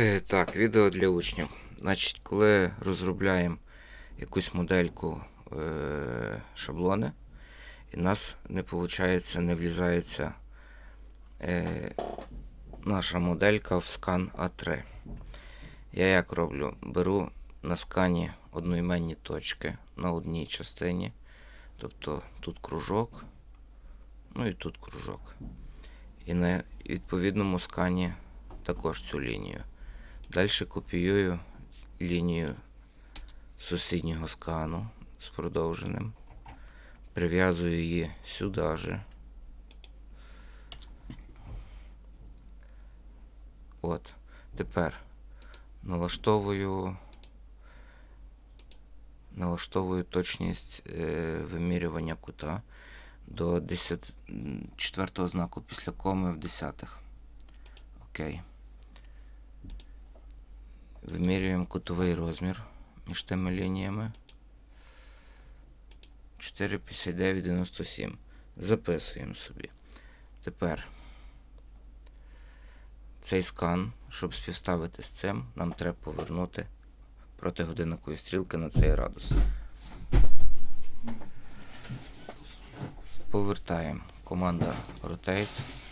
Е, Так, відео для учнів. Значить, коли розробляємо якусь модельку е, шаблони, і нас не виходить, не влізається е, наша моделька в скан А3. Я як роблю? Беру на скані одноіменні точки на одній частині. Тобто тут кружок, ну і тут кружок. І на відповідному скані також цю лінію. Далі копіюю лінію сусіднього скану з продовженим. Прив'язую її сюди же. От. Тепер налаштовую налаштовую точність е, вимірювання кута до 10, м, четвертого знаку після коми в десятих. Окей. Вимірюємо кутовий розмір між тими лініями. 4,59,97. Записуємо собі. Тепер цей скан, щоб співставити з цим, нам треба повернути проти годинникової стрілки на цей градус. Повертаємо. Команда Rotate.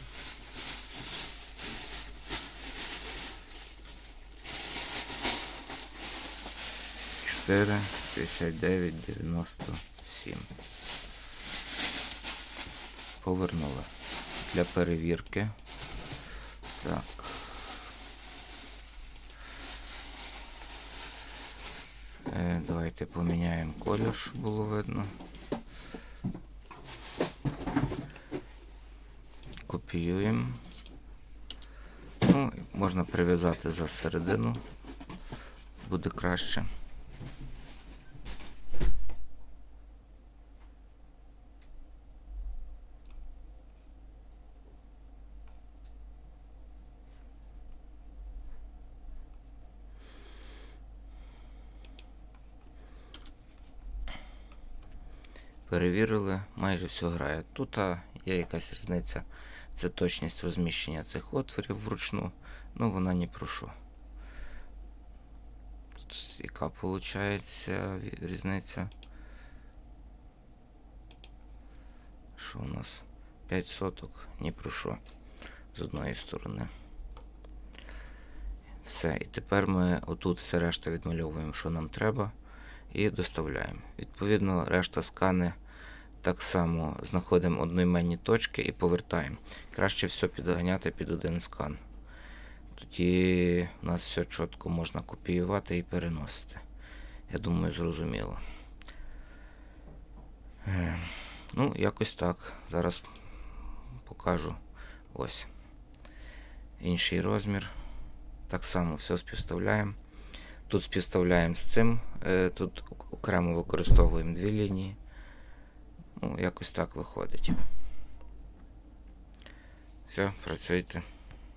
Чотири, п'ятдесят дев'ять, дев'яносто сім. Повернули. Для перевірки. Так. Е, Давайте поміняємо колір, щоб було видно. Копіюємо. Ну, можна прив'язати за середину. Буде краще. Перевірили, майже все грає. Тут а, є якась різниця. Це точність розміщення цих отворів вручну. Ну вона ні про що. Тут яка виходить різниця? Що у нас? 5 соток, ні про що. З одної сторони. Все. І тепер ми отут все решта відмальовуємо, що нам треба, і доставляємо. Відповідно, решта скани так само знаходимо одноіменні точки і повертаємо. Краще все підганяти під один скан. Тоді у нас все чітко можна копіювати і переносити. Я думаю, зрозуміло. Е, Ну, якось так. Зараз покажу ось. Інший розмір. Так само все співставляємо. Тут співставляємо з цим. е, Тут окремо використовуємо дві лінії. Ну, якось так виходить. Все, працюйте.